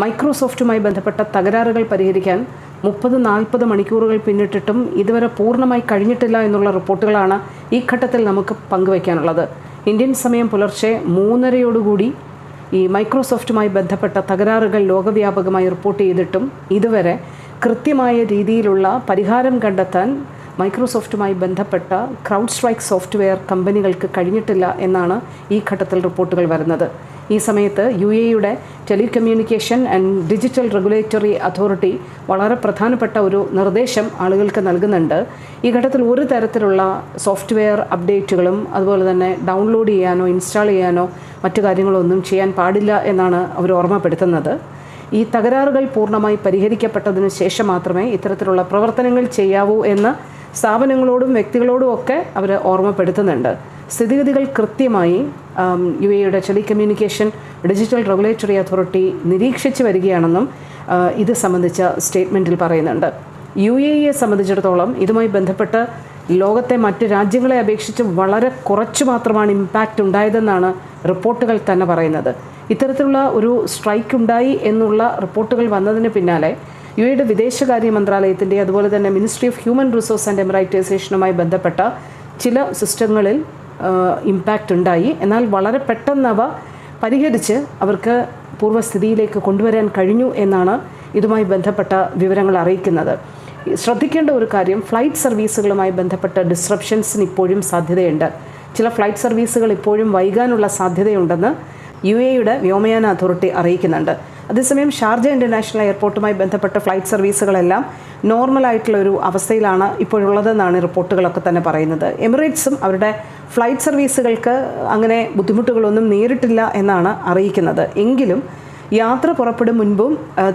മൈക്രോസോഫ്റ്റുമായി ബന്ധപ്പെട്ട തകരാറുകൾ പരിഹരിക്കാൻ മുപ്പത് നാൽപ്പത് മണിക്കൂറുകൾ പിന്നിട്ടിട്ടും ഇതുവരെ പൂർണമായി കഴിഞ്ഞിട്ടില്ല എന്നുള്ള റിപ്പോർട്ടുകളാണ് ഈ ഘട്ടത്തിൽ നമുക്ക് പങ്കുവയ്ക്കാനുള്ളത്. ഇന്ത്യൻ സമയം പുലർച്ചെ മൂന്നരയോടുകൂടി ഈ മൈക്രോസോഫ്റ്റുമായി ബന്ധപ്പെട്ട തകരാറുകൾ ലോകവ്യാപകമായി റിപ്പോർട്ട് ചെയ്തിട്ടും ഇതുവരെ കൃത്യമായ രീതിയിലുള്ള പരിഹാരം കണ്ടെത്താൻ മൈക്രോസോഫ്റ്റുമായി ബന്ധപ്പെട്ട ക്രൗഡ് സ്ട്രൈക്ക് സോഫ്റ്റ്വെയർ കമ്പനികൾക്ക് കഴിഞ്ഞിട്ടില്ല എന്നാണ് ഈ ഘട്ടത്തിൽ റിപ്പോർട്ടുകൾ വരുന്നത്. ഈ സമയത്ത് യു എയുടെ telecommunication and digital regulatory authority വളരെ പ്രധാനപ്പെട്ട ഒരു നിർദ്ദേശം ആളുകൾക്ക് നൽകുന്നുണ്ട്. ഈ ഘട്ടത്തിൽ ഒരു തരത്തിലുള്ള സോഫ്റ്റ്വെയർ അപ്ഡേറ്റുകളും അതുപോലെ തന്നെ ഡൗൺലോഡ് ചെയ്യാനോ ഇൻസ്റ്റാൾ ചെയ്യാനോ മറ്റു കാര്യങ്ങളൊന്നും ചെയ്യാൻ പാടില്ല എന്നാണ് അവർ ഓർമ്മപ്പെടുത്തുന്നത്. ഈ തകരാറുകൾ പൂർണമായി പരിഹരിക്കപ്പെട്ടതിന് ശേഷം മാത്രമേ ഇത്തരത്തിലുള്ള പ്രവർത്തനങ്ങൾ ചെയ്യാവൂ എന്ന് സ്ഥാപനങ്ങളോടും വ്യക്തികളോടും ഒക്കെ അവർ ഓർമ്മപ്പെടുത്തുന്നുണ്ട്. സ്ഥിതിഗതികൾ കൃത്യമായി യു എയുടെ ടെലികമ്മ്യൂണിക്കേഷൻ ഡിജിറ്റൽ റെഗുലേറ്ററി അതോറിറ്റി നിരീക്ഷിച്ചു വരികയാണെന്നും ഇത് സംബന്ധിച്ച സ്റ്റേറ്റ്മെന്റിൽ പറയുന്നുണ്ട്. യു എ ഇയെ സംബന്ധിച്ചിടത്തോളം ഇതുമായി ബന്ധപ്പെട്ട് ലോകത്തെ മറ്റ് രാജ്യങ്ങളെ അപേക്ഷിച്ച് വളരെ കുറച്ച് മാത്രമാണ് ഇമ്പാക്റ്റ് ഉണ്ടായതെന്നാണ് റിപ്പോർട്ടുകൾ തന്നെ പറയുന്നത്. ഇത്തരത്തിലുള്ള ഒരു സ്ട്രൈക്ക് ഉണ്ടായി എന്നുള്ള റിപ്പോർട്ടുകൾ വന്നതിന് പിന്നാലെ യു എയുടെ വിദേശകാര്യ മന്ത്രാലയത്തിന്റെ അതുപോലെ തന്നെ ministry of human resource and എമറൈറ്റൈസേഷനുമായി ബന്ധപ്പെട്ട ചില സിസ്റ്റങ്ങളിൽ ഇമ്പാക്റ്റ് ഉണ്ടായി. എന്നാൽ വളരെ പെട്ടെന്ന് അവ പരിഹരിച്ച് അവർക്ക് പൂർവസ്ഥിതിയിലേക്ക് കൊണ്ടുവരാൻ കഴിഞ്ഞു എന്നാണ് ഇതുമായി ബന്ധപ്പെട്ട വിവരങ്ങൾ അറിയിക്കുന്നത്. ശ്രദ്ധിക്കേണ്ട ഒരു കാര്യം ഫ്ലൈറ്റ് സർവീസുകളുമായി ബന്ധപ്പെട്ട ഡിസ്ട്രപ്ഷൻസിന് ഇപ്പോഴും സാധ്യതയുണ്ട്. ചില ഫ്ലൈറ്റ് സർവീസുകൾ ഇപ്പോഴും വൈകാനുള്ള സാധ്യതയുണ്ടെന്ന് യു എയുടെ വ്യോമയാന അതോറിറ്റി അറിയിക്കുന്നുണ്ട്. അതേസമയം ഷാർജ ഇന്റർനാഷണൽ എയർപോർട്ടുമായി ബന്ധപ്പെട്ട ഫ്ലൈറ്റ് സർവീസുകളെല്ലാം നോർമൽ ആയിട്ടുള്ള ഒരു അവസ്ഥയിലാണ് ഇപ്പോഴുള്ളതെന്നാണ് റിപ്പോർട്ടുകളൊക്കെ തന്നെ പറയുന്നത്. എമിറേറ്റ്സും അവരുടെ ഫ്ലൈറ്റ് സർവീസുകൾക്ക് അങ്ങനെ ബുദ്ധിമുട്ടുകളൊന്നും നേരിട്ടില്ല എന്നാണ് അറിയിക്കുന്നത്. എങ്കിലും യാത്ര പുറപ്പെടും മുൻപും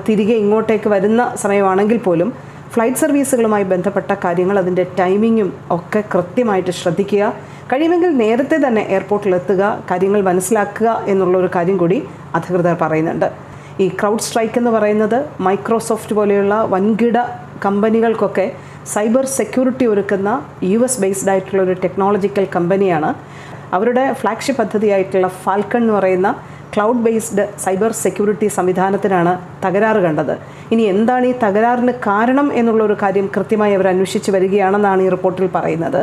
തിരികെ ഇങ്ങോട്ടേക്ക് വരുന്ന സമയമാണെങ്കിൽ പോലും ഫ്ലൈറ്റ് സർവീസുകളുമായി ബന്ധപ്പെട്ട കാര്യങ്ങൾ അതിന്റെ ടൈമിങ്ങും ഒക്കെ കൃത്യമായിട്ട് ശ്രദ്ധിക്കുക. കഴിയുമെങ്കിൽ നേരത്തെ തന്നെ എയർപോർട്ടിൽ എത്തുക കാര്യങ്ങൾ മനസ്സിലാക്കുക എന്നുള്ള ഒരു കാര്യം കൂടി അധികൃതർ പറയുന്നുണ്ട്. ഈ ക്രൗഡ് സ്ട്രൈക്ക് എന്ന് പറയുന്നത് മൈക്രോസോഫ്റ്റ് പോലെയുള്ള വൻകിട കമ്പനികൾക്കൊക്കെ സൈബർ സെക്യൂരിറ്റി ഒരുക്കുന്ന യു എസ് ബേസ്ഡ് ആയിട്ടുള്ള ഒരു ടെക്നോളജിക്കൽ കമ്പനിയാണ്. അവരുടെ ഫ്ലാഗ്ഷിപ്പ് പദ്ധതിയായിട്ടുള്ള ഫാൽക്കൺ എന്ന് പറയുന്ന ക്ലൗഡ് ബേസ്ഡ് സൈബർ സെക്യൂരിറ്റി സംവിധാനത്തിനാണ് തകരാറ് കണ്ടത്. ഇനി എന്താണ് ഈ തകരാറിന് കാരണം എന്നുള്ള ഒരു കാര്യം കൃത്യമായി അവർ അന്വേഷിച്ച് വരികയാണെന്നാണ് ഈ റിപ്പോർട്ടിൽ പറയുന്നത്.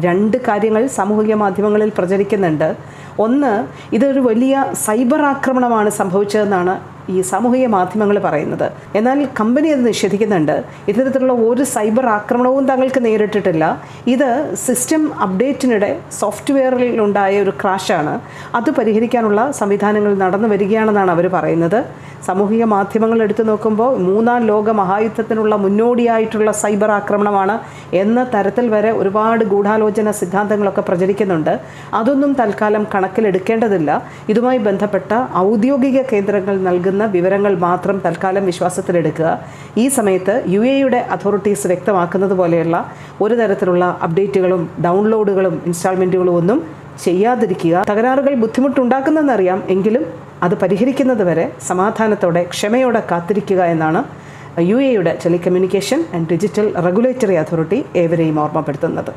രണ്ട് കാര്യങ്ങൾ സാമൂഹിക മാധ്യമങ്ങളിൽ പ്രചരിക്കുന്നുണ്ട്. ഒന്ന് ഇതൊരു വലിയ സൈബർ ആക്രമണമാണ് സംഭവിച്ചതെന്നാണ് ഈ സാമൂഹിക മാധ്യമങ്ങൾ പറയുന്നത്. എന്നാൽ കമ്പനി അത് നിഷേധിക്കുന്നുണ്ട്. ഇത്തരത്തിലുള്ള ഒരു സൈബർ ആക്രമണവും തങ്ങൾക്ക് നേരിട്ടിട്ടില്ല. ഇത് സിസ്റ്റം അപ്ഡേറ്റിനിടെ സോഫ്റ്റ്വെയറിൽ ഉണ്ടായ ഒരു ക്രാഷാണ്. അത് പരിഹരിക്കാനുള്ള സംവിധാനങ്ങൾ നടന്നു വരികയാണെന്നാണ് അവർ പറയുന്നത്. സാമൂഹിക മാധ്യമങ്ങൾ എടുത്തു നോക്കുമ്പോൾ മൂന്നാം ലോക മഹായുദ്ധത്തിനുള്ള മുന്നോടിയായിട്ടുള്ള സൈബർ ആക്രമണമാണ് എന്ന തരത്തിൽ വരെ ഒരുപാട് ഗൂഢാലോചന സിദ്ധാന്തങ്ങളൊക്കെ പ്രചരിക്കുന്നുണ്ട്. അതൊന്നും തൽക്കാലം കണക്കിലെടുക്കേണ്ടതില്ല. ഇതുമായി ബന്ധപ്പെട്ട ഔദ്യോഗിക കേന്ദ്രങ്ങൾ നൽകുന്ന വിവരങ്ങൾ മാത്രം തൽക്കാലം വിശ്വാസത്തിലെടുക്കുക. ഈ സമയത്ത് യു എയുടെ അതോറിറ്റീസ് വ്യക്തമാക്കുന്നത് പോലെയുള്ള ഒരു തരത്തിലുള്ള അപ്ഡേറ്റുകളും ഡൗൺലോഡുകളും ഇൻസ്റ്റാൾമെന്റുകളും ഒന്നും ചെയ്യാതിരിക്കുക. തകരാറുകൾ ബുദ്ധിമുട്ടുണ്ടാക്കുന്നതെന്നറിയാം എങ്കിലും അത് പരിഹരിക്കുന്നത് വരെ സമാധാനത്തോടെ ക്ഷമയോടെ കാത്തിരിക്കുക എന്നാണ് യു എയുടെ telecommunication and digital regulatory authority ഏവരെയും ഓർമ്മപ്പെടുത്തുന്നത്.